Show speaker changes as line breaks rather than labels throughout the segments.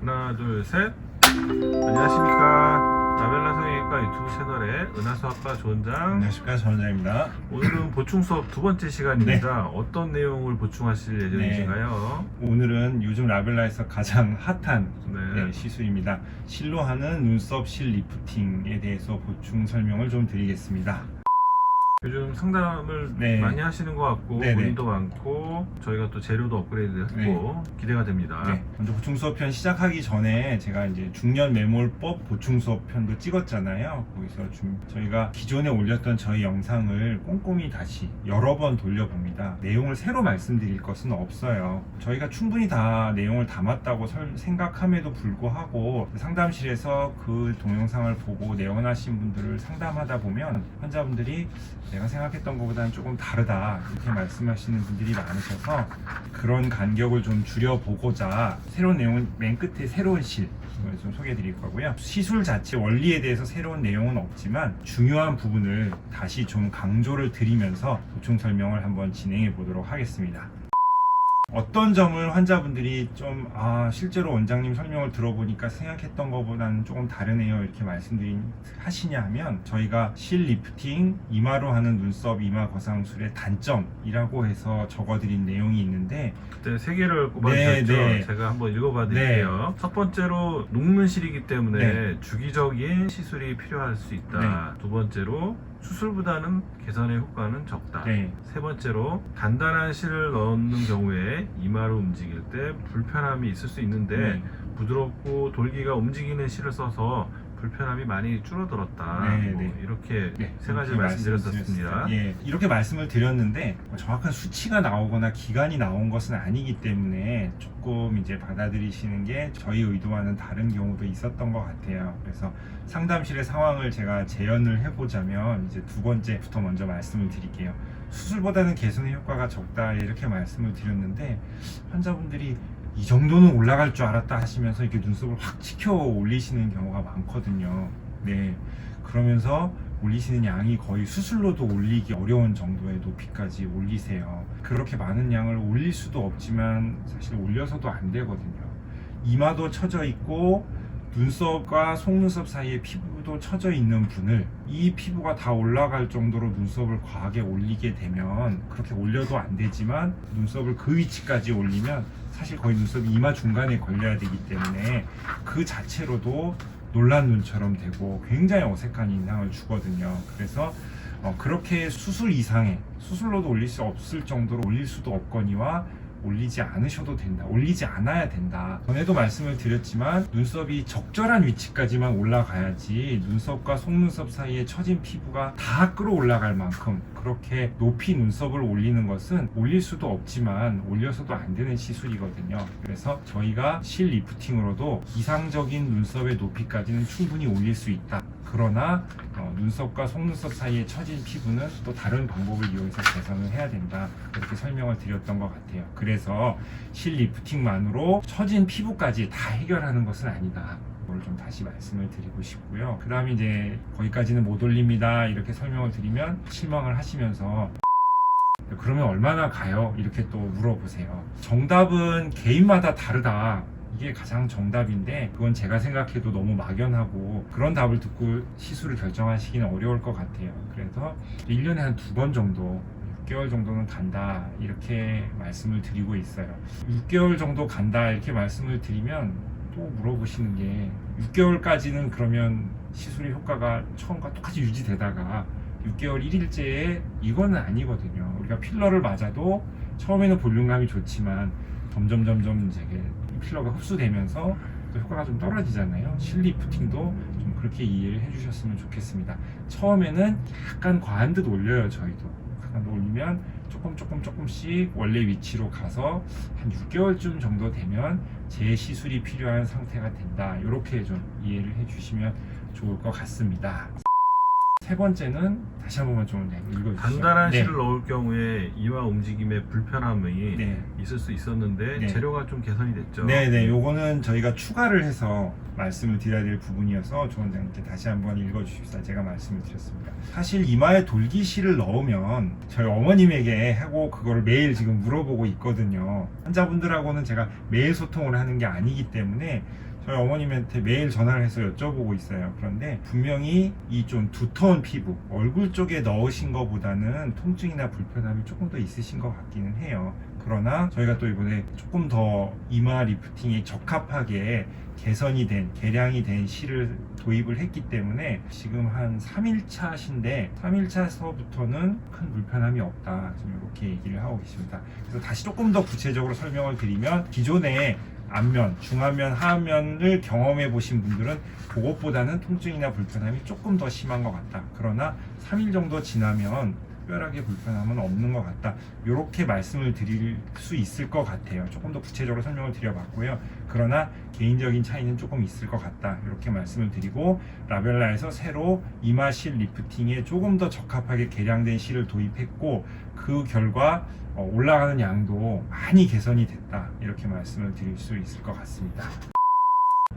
하나 둘 셋. 안녕하십니까. 라벨라 성형외과 유튜브 채널의 은하수학과 조원장.
안녕하십니까 전원장입니다.
오늘은 보충 수업 두 번째 시간입니다. 어떤 내용을 보충하실 예정이신가요?
오늘은 요즘 라벨라에서 가장 핫한
네.
네, 시술입니다. 실로 하는 눈썹 실 리프팅에 대해서 보충 설명을 좀 드리겠습니다.
요즘 상담을
네.
많이 하시는 것 같고
네네.
문의도 많고 저희가 또 재료도 업그레이드했고 기대가 됩니다.
네, 먼저 보충 수업 편 시작하기 전에 제가 이제 중년 매몰법 보충 수업 편도 찍었잖아요. 거기서 좀 저희가 기존에 올렸던 저희 영상을 꼼꼼히 다시 여러 번 돌려봅니다. 내용을 새로 말씀드릴 것은 없어요. 저희가 충분히 다 내용을 담았다고 설- 생각함에도 불구하고 상담실에서 그 동영상을 보고 내원하신 분들을 상담하다 보면 환자분들이 내가 생각했던 것보다는 조금 다르다 이렇게 말씀하시는 분들이 많으셔서 그런 간격을 좀 줄여보고자 새로운 내용은 맨 끝에 새로운 실 이걸 좀 소개해 드릴 거고요. 시술 자체 원리에 대해서 새로운 내용은 없지만 중요한 부분을 다시 좀 강조를 드리면서 보충 설명을 한번 진행해 보도록 하겠습니다. 어떤 점을 환자분들이 좀, 아, 실제로 원장님 설명을 들어보니까 생각했던 것보다는 조금 다르네요. 이렇게 말씀드린, 하시냐 하면, 저희가 실 리프팅, 이마로 하는 눈썹 이마 거상술의 단점이라고 해서 적어드린 내용이 있는데,
그때 세 개를 꼽아주셨죠.
네, 네.
제가 한번 읽어봐 드릴게요. 첫 번째로 녹는 실이기 때문에
네.
주기적인 시술이 필요할 수 있다. 두 번째로 수술보다는 개선의 효과는 적다.
네,
세 번째로 단단한 실을 넣는 경우에 이마로 움직일 때 불편함이 있을 수 있는데
네.
부드럽고 돌기가 움직이는 실을 써서 불편함이 많이 줄어들었다.
네,
뭐
네.
이렇게
네,
세 가지
이렇게
말씀드렸습니다.
말씀드렸습니다. 예, 이렇게 말씀을 드렸는데 뭐 정확한 수치가 나오거나 기간이 나온 것은 아니기 때문에 조금 이제 받아들이시는 게 저희 의도와는 다른 경우도 있었던 것 같아요. 그래서 상담실의 상황을 제가 재현을 해보자면 이제 두 번째부터 먼저 말씀을 드릴게요. 수술보다는 개선의 효과가 적다 이렇게 말씀을 드렸는데 환자분들이 이 정도는 올라갈 줄 알았다 하시면서 이렇게 눈썹을 확 치켜 올리시는 경우가 많거든요. 네. 그러면서 올리시는 양이 거의 수술로도 올리기 어려운 정도의 높이까지 올리세요. 그렇게 많은 양을 올릴 수도 없지만 사실 올려서도 안 되거든요. 이마도 처져 있고 눈썹과 속눈썹 사이에 피부도 처져 있는 분을 이 피부가 다 올라갈 정도로 눈썹을 과하게 올리게 되면 그렇게 올려도 안 되지만 눈썹을 그 위치까지 올리면 사실 거의 눈썹이 이마 중간에 걸려야 되기 때문에 그 자체로도 놀란 눈처럼 되고 굉장히 어색한 인상을 주거든요. 그래서 어, 그렇게 수술 이상의 수술로도 올릴 수 없을 정도로 올릴 수도 없거니와 올리지 않으셔도 된다. 올리지 않아야 된다. 전에도 말씀을 드렸지만 눈썹이 적절한 위치까지만 올라가야지 눈썹과 속눈썹 사이에 처진 피부가 다 끌어올라갈 만큼 그렇게 높이 눈썹을 올리는 것은 올릴 수도 없지만 올려서도 안 되는 시술이거든요. 그래서 저희가 실 리프팅으로도 이상적인 눈썹의 높이까지는 충분히 올릴 수 있다. 그러나 어, 눈썹과 속눈썹 사이에 처진 피부는 또 다른 방법을 이용해서 개선을 해야 된다 이렇게 설명을 드렸던 것 같아요 그래서 실 리프팅만으로 처진 피부까지 다 해결하는 것은 아니다 좀 다시 말씀을 드리고 싶고요 그 다음에 이제 거기까지는 못 올립니다 이렇게 설명을 드리면 실망을 하시면서 그러면 얼마나 가요? 이렇게 또 물어보세요. 정답은 개인마다 다르다. 이게 가장 정답인데 그건 제가 생각해도 너무 막연하고 그런 답을 듣고 시술을 결정하시기는 어려울 것 같아요. 그래서 1년에 한 두 번 정도 6개월 정도는 간다 이렇게 말씀을 드리고 있어요. 6개월 정도 간다 이렇게 말씀을 드리면 또 물어보시는 게 6개월까지는 그러면 시술의 효과가 처음과 똑같이 유지되다가 6개월 1일째에 이거는 아니거든요. 우리가 필러를 맞아도 처음에는 볼륨감이 좋지만 점점 점점 이제 필러가 흡수되면서 또 효과가 좀 떨어지잖아요. 실리프팅도 좀 그렇게 이해를 해주셨으면 좋겠습니다. 처음에는 약간 과한 듯 올려요, 저희도. 약간 올리면 조금 조금 조금씩 원래 위치로 가서 한 6개월쯤 정도 되면 재시술이 필요한 상태가 된다. 이렇게 좀 이해를 해주시면 좋을 것 같습니다. 세 번째는 다시 한 번만 좀 네, 읽어주시죠.
단단한
네.
실을 넣을 경우에 이마 움직임에 불편함이
네.
있을 수 있었는데
네.
재료가 좀 개선이 됐죠.
네네, 요거는 저희가 추가를 해서 말씀을 드려야 될 부분이어서 조 원장님께 다시 한번 읽어주십사 제가 말씀을 드렸습니다. 사실 이마에 돌기실을 넣으면 저희 어머님에게 하고 그거를 매일 지금 물어보고 있거든요. 환자분들하고는 제가 매일 소통을 하는 게 아니기 때문에 저희 어머님한테 매일 전화를 해서 여쭤보고 있어요. 그런데 분명히 이 좀 두터운 피부, 얼굴 쪽에 넣으신 것보다는 통증이나 불편함이 조금 더 있으신 것 같기는 해요. 그러나 저희가 또 이번에 조금 더 이마 리프팅에 적합하게 개선이 된, 개량이 된 실을 도입을 했기 때문에 지금 한 3일차 신데 3일차서부터는 큰 불편함이 없다. 지금 이렇게 얘기를 하고 계십니다. 그래서 다시 조금 더 구체적으로 설명을 드리면 기존에 앞면, 중안면, 하안면을 경험해 보신 분들은 그것보다는 통증이나 불편함이 조금 더 심한 것 같다. 그러나 3일 정도 지나면 특별하게 불편함은 없는 것 같다. 이렇게 말씀을 드릴 수 있을 것 같아요. 조금 더 구체적으로 설명을 드려봤고요. 그러나 개인적인 차이는 조금 있을 것 같다. 이렇게 말씀을 드리고 라벨라에서 새로 이마실 리프팅에 조금 더 적합하게 개량된 실을 도입했고 그 결과 어, 올라가는 양도 많이 개선이 됐다. 이렇게 말씀을 드릴 수 있을 것 같습니다.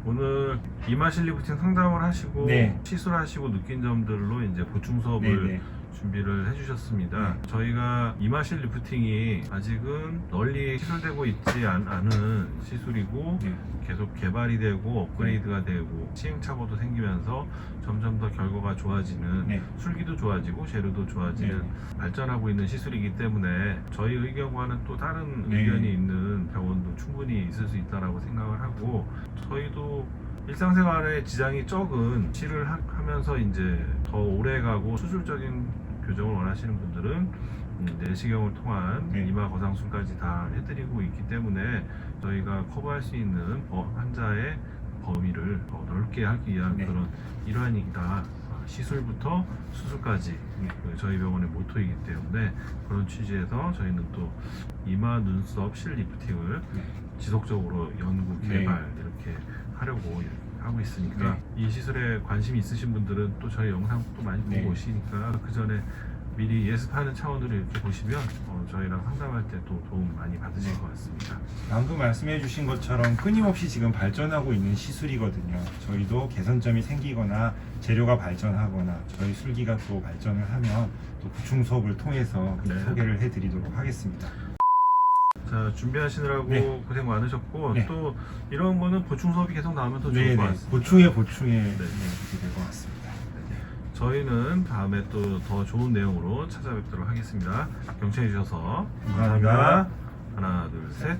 오늘 이마 실 리프팅 상담을 하시고
네.
시술하시고 느낀 점들로 이제 보충 수업을
네네.
준비를 해주셨습니다.
네.
저희가 이마실 리프팅이 아직은 널리 시술되고 있지 않, 은 시술이고
네.
계속 개발이 되고 업그레이드가 되고 시행착오도 생기면서 점점 더 결과가 좋아지는
네.
술기도 좋아지고 재료도 좋아지는
네.
발전하고 있는 시술이기 때문에 저희 의견과는 또 다른
네.
의견이 있는 병원도 충분히 있을 수 있다라고 생각을 하고 저희도 일상생활에 지장이 적은 치를 하, 하면서 이제 더 오래 가고 수술적인 교정을 원하시는 분들은 음, 내시경을 통한
네.
이마 거상술까지 다 해드리고 있기 때문에 저희가 커버할 수 있는 어, 환자의 범위를 더 넓게 하기 위한
네.
그런 일환이다. 아, 시술부터 수술까지
네.
그 저희 병원의 모토이기 때문에 그런 취지에서 저희는 또 이마 눈썹 실 리프팅을
네.
지속적으로 연구
네.
개발 이렇게 하려고 이렇게 하고 있으니까
네.
이 시술에 관심이 있으신 분들은 또 저희 영상 또 많이 보고
네.
오시니까 그 전에 미리 예습하는 차원으로 이렇게 보시면 어, 저희랑 상담할 때 또 도움 많이 받으실 것 같습니다.
방금 말씀해 주신 것처럼 끊임없이 지금 발전하고 있는 시술이거든요. 저희도 개선점이 생기거나 재료가 발전하거나 저희 술기가 또 발전을 하면 또 보충 수업을 통해서
네.
소개를 해드리도록 하겠습니다.
자 준비하시느라고
네.
고생 많으셨고
네.
또 이런 거는 보충 수업이 계속 나오면 더 좋을
네네
것 같습니다.
보충에 보충에
네.
네, 이렇게 될 것 같습니다.
저희는 다음에 또 더 좋은 내용으로 찾아뵙도록 하겠습니다. 경청해 주셔서
감사합니다.
하나, 둘, 셋.